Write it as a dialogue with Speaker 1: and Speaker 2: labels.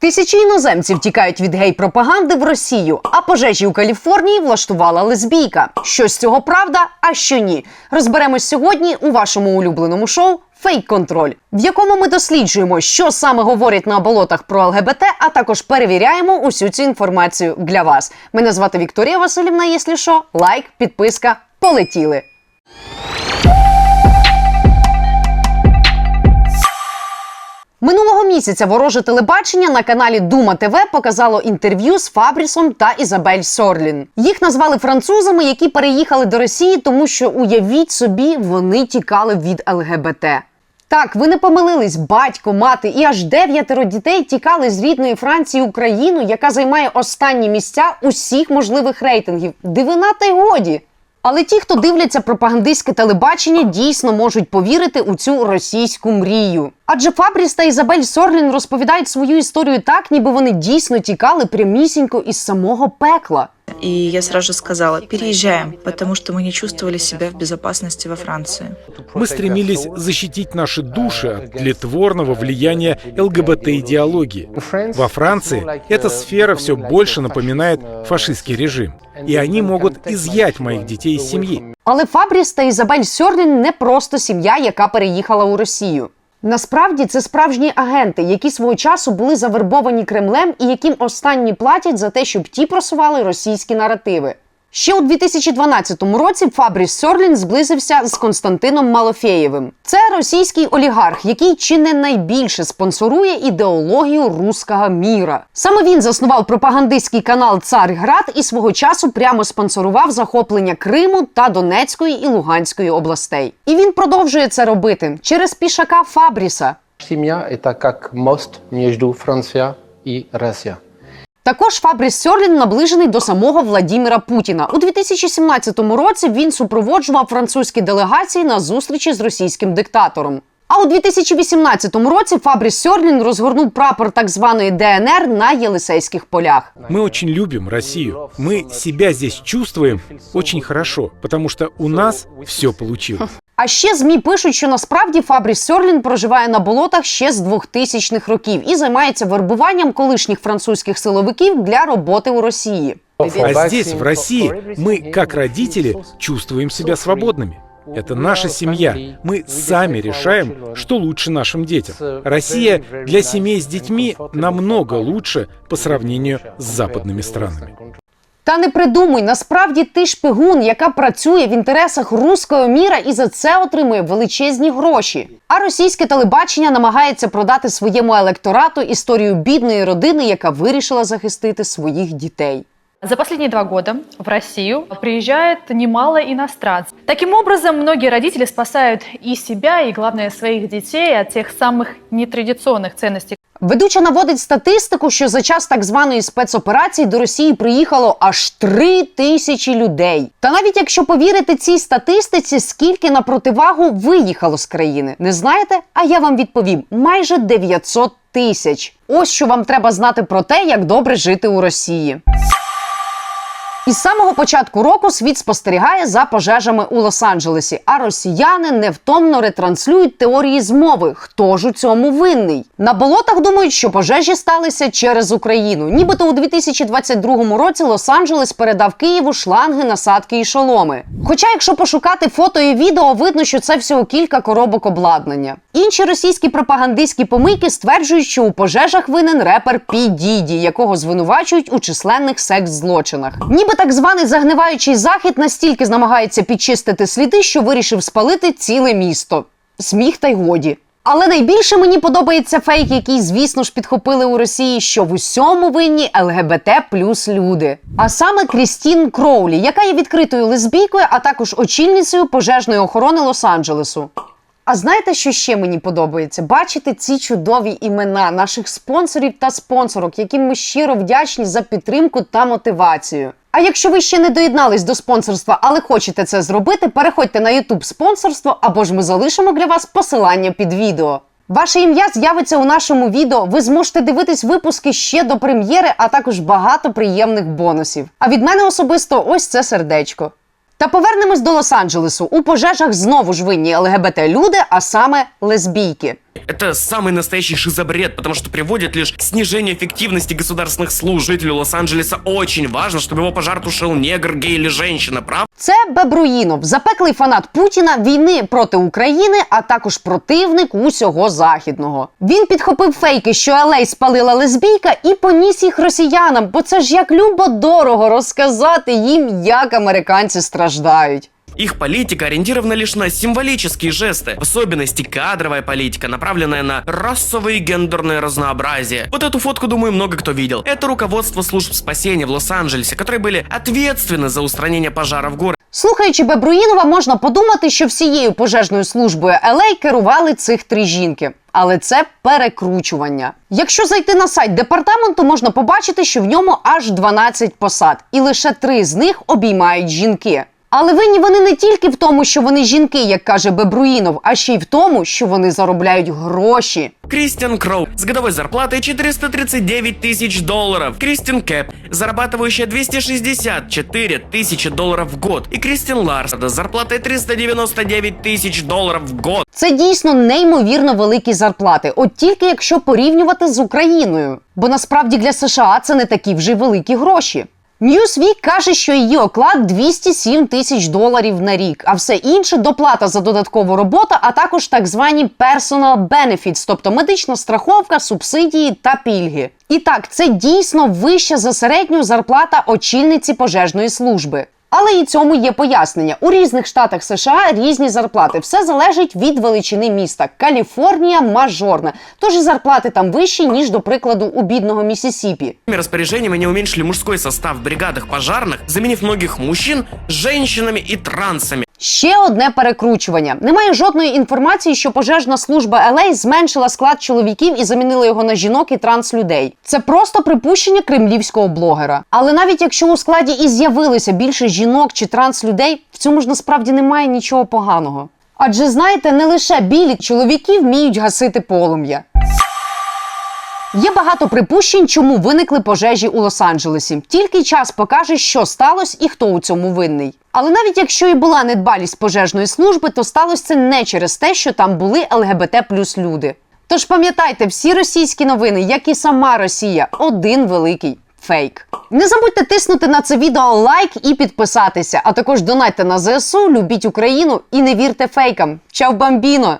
Speaker 1: Тисячі іноземців тікають від гей-пропаганди в Росію, а пожежі у Каліфорнії влаштувала лесбійка. Що з цього правда, а що ні? Розберемось сьогодні у вашому улюбленому шоу Фейк-контроль, в якому ми досліджуємо, що саме говорять на болотах про ЛГБТ, а також перевіряємо усю цю інформацію для вас. Мене звати Вікторія Васильівна. Якщо що, лайк, підписка, полетіли. Минулого місяця вороже телебачення на каналі Дума ТВ показало інтерв'ю з Фабрісом та Ізабель Сорлін. Їх назвали французами, які переїхали до Росії, тому що уявіть собі, вони тікали від ЛГБТ. Так, ви не помилились, батько, мати і аж дев'ятеро дітей тікали з рідної Франції Україну, яка займає останні місця усіх можливих рейтингів. Дивина та й годі. Але ті, хто дивляться пропагандистське телебачення, дійсно можуть повірити у цю російську мрію. Адже Фабріс та Ізабель Сорлін розповідають свою історію так, ніби вони дійсно тікали прямісінько із самого пекла.
Speaker 2: И я сразу же сказала, переезжаем, потому что мы не чувствовали себя в безопасности во Франции.
Speaker 3: Мы стремились защитить наши души от тлетворного влияния ЛГБТ-идеологии. Во Франции эта сфера все больше напоминает фашистский режим. И они могут изъять моих детей из семьи.
Speaker 1: Але Фабріс та Ізабель Сьорлін не просто сім'я, яка переїхала у Росію. Насправді це справжні агенти, які свого часу були завербовані Кремлем і яким останні платять за те, щоб ті просували російські наративи. Ще у 2012 році Фабріс Сьорлін зблизився з Константином Малофєєвим. Це російський олігарх, який чи не найбільше спонсорує ідеологію руського міра. Саме він заснував пропагандистський канал Царград і свого часу прямо спонсорував захоплення Криму та Донецької і Луганської областей. І він продовжує це робити через пішака Фабріса.
Speaker 4: Семья – это как мост между Францией и Россией.
Speaker 1: Також Фабріс Сьорлін наближений до самого Владіміра Путіна. У 2017 році він супроводжував французькі делегації на зустрічі з російським диктатором. А у 2018 році Фабріс Сьорлін розгорнув прапор так званої ДНР на Єлисейських полях.
Speaker 3: Мы очень любим Россию. Мы себя здесь чувствуем очень хорошо, потому что у нас все получилось.
Speaker 1: А ще змі пишуть, що насправді Фабріс Сьорлін проживає на болотах ще з 2000-х років і займається вербуванням колишніх французьких силовиків для роботи у Росії.
Speaker 3: А здесь, в России, мы, как родители, чувствуем себя свободными. Это наша семья. Мы сами решаем, что лучше нашим детям. Россия для семей с детьми намного лучше по сравнению с западными странами.
Speaker 1: Та не придумуй, насправді ти шпигун, яка працює в інтересах руського міра і за це отримує величезні гроші. А російське телебачення намагається продати своєму електорату історію бідної родини, яка вирішила захистити своїх дітей.
Speaker 5: За последние два года в Россию приезжает немало иностранцев. Таким образом, многие родители спасают и себя, и, главное, своих детей от тех самых нетрадиционных ценностей,
Speaker 1: Ведуча наводить статистику, що за час так званої спецоперації до Росії приїхало аж три тисячі людей. Та навіть якщо повірити цій статистиці, скільки на противагу виїхало з країни, не знаєте? А я вам відповім: майже 900 тисяч. Ось що вам треба знати про те, як добре жити у Росії. Із самого початку року світ спостерігає за пожежами у Лос-Анджелесі, а росіяни невтомно ретранслюють теорії змови. Хто ж у цьому винний? На болотах думають, що пожежі сталися через Україну. Нібито у 2022 році Лос-Анджелес передав Києву шланги, насадки і шоломи. Хоча, якщо пошукати фото і відео, видно, що це всього кілька коробок обладнання. Інші російські пропагандистські помийки стверджують, що у пожежах винен репер Пі Діді, якого звинувачують у численних секс-злочинах. Ніби так званий загниваючий захід настільки намагається підчистити сліди, що вирішив спалити ціле місто. Сміх та й годі. Але найбільше мені подобається фейк, який, звісно ж, підхопили у Росії, що в усьому винні ЛГБТ плюс люди. А саме Крістін Кроулі, яка є відкритою лесбійкою, а також очільницею пожежної охорони Лос-Анджелесу. А знаєте, що ще мені подобається? Бачити ці чудові імена наших спонсорів та спонсорок, яким ми щиро вдячні за підтримку та мотивацію. А якщо ви ще не доєднались до спонсорства, але хочете це зробити, переходьте на YouTube спонсорство або ж ми залишимо для вас посилання під відео. Ваше ім'я з'явиться у нашому відео. Ви зможете дивитись випуски ще до прем'єри, а також багато приємних бонусів. А від мене особисто ось це сердечко. Та повернемось до Лос-Анджелесу. У пожежах знову ж винні ЛГБТ люди, а саме лесбійки.
Speaker 6: Это самый настоящий шизобред, потому что приводит лишь к снижению эффективности государственных служб. Жителю Лос-Анджелеса очень важно, чтобы его пожар тушил негр, гей или женщина, прав?
Speaker 1: Це Бебруїнов, запеклий фанат Путіна, війни проти України, а також противник усього західного. Він підхопив фейки, що Елей спалила лесбійка, і поніс їх росіянам, бо це ж як любо дорого розказати їм, як американці страждають.
Speaker 6: Их политика ориентирована лишь на символические жесты, в особенности кадровая политика, направленная на расовое и гендерное разнообразие. Вот эту фотку, думаю, много кто видел. Это руководство служб спасения в Лос-Анджелесе, которые были ответственны за устранение пожара в городе.
Speaker 1: Слухаючи Бебруїнова, можна подумати, що всією пожежною службою LA керували цих три жінки. Але це перекручування. Якщо зайти на сайт департаменту, можна побачити, що в ньому аж 12 посад, і лише три з них обіймають жінки. Але винні вони не тільки в тому, що вони жінки, як каже Бебруїнов, а ще й в тому, що вони заробляють гроші.
Speaker 6: Кристиан Кроу с годовой зарплатой 439 тысяч долларов. Кристин Кэп, зарабатывающая 264 тысячи долларов в год. И Кристин Ларс с зарплатой 399 тысяч долларов в год.
Speaker 1: Це дійсно неймовірно великі зарплати, от тільки якщо порівнювати з Україною. Бо насправді для США це не такі вже й великі гроші. Newsweek каже, що її оклад 207 тисяч доларів на рік, а все інше доплата за додаткову роботу, а також так звані personal benefits, тобто медична страховка, субсидії та пільги. І так, це дійсно вища за середню зарплата очільниці пожежної служби. Але і цьому є пояснення. У різних штатах США різні зарплати. Все залежить від величини міста. Каліфорнія мажорна, тож і зарплати там вищі, ніж, до прикладу, у бідного Місісіпі.
Speaker 6: Этими не уменьшили мужской состав в бригадах пожарных, заменив многих мужчин женщинами и трансами.
Speaker 1: Ще одне перекручування. Немає жодної інформації, що пожежна служба LA зменшила склад чоловіків і замінила його на жінок і транслюдей. Це просто припущення кремлівського блогера. Але навіть якщо у складі і з'явилося більше жінок чи транслюдей, в цьому ж насправді немає нічого поганого. Адже знаєте, не лише білі чоловіки вміють гасити полум'я. Є багато припущень, чому виникли пожежі у Лос-Анджелесі. Тільки час покаже, що сталося і хто у цьому винний. Але навіть якщо і була недбалість пожежної служби, то сталося це не через те, що там були ЛГБТ плюс люди. Тож пам'ятайте, всі російські новини, як і сама Росія, один великий фейк. Не забудьте тиснути на це відео лайк і підписатися, а також донайте на ЗСУ, любіть Україну і не вірте фейкам. Чав бамбіно!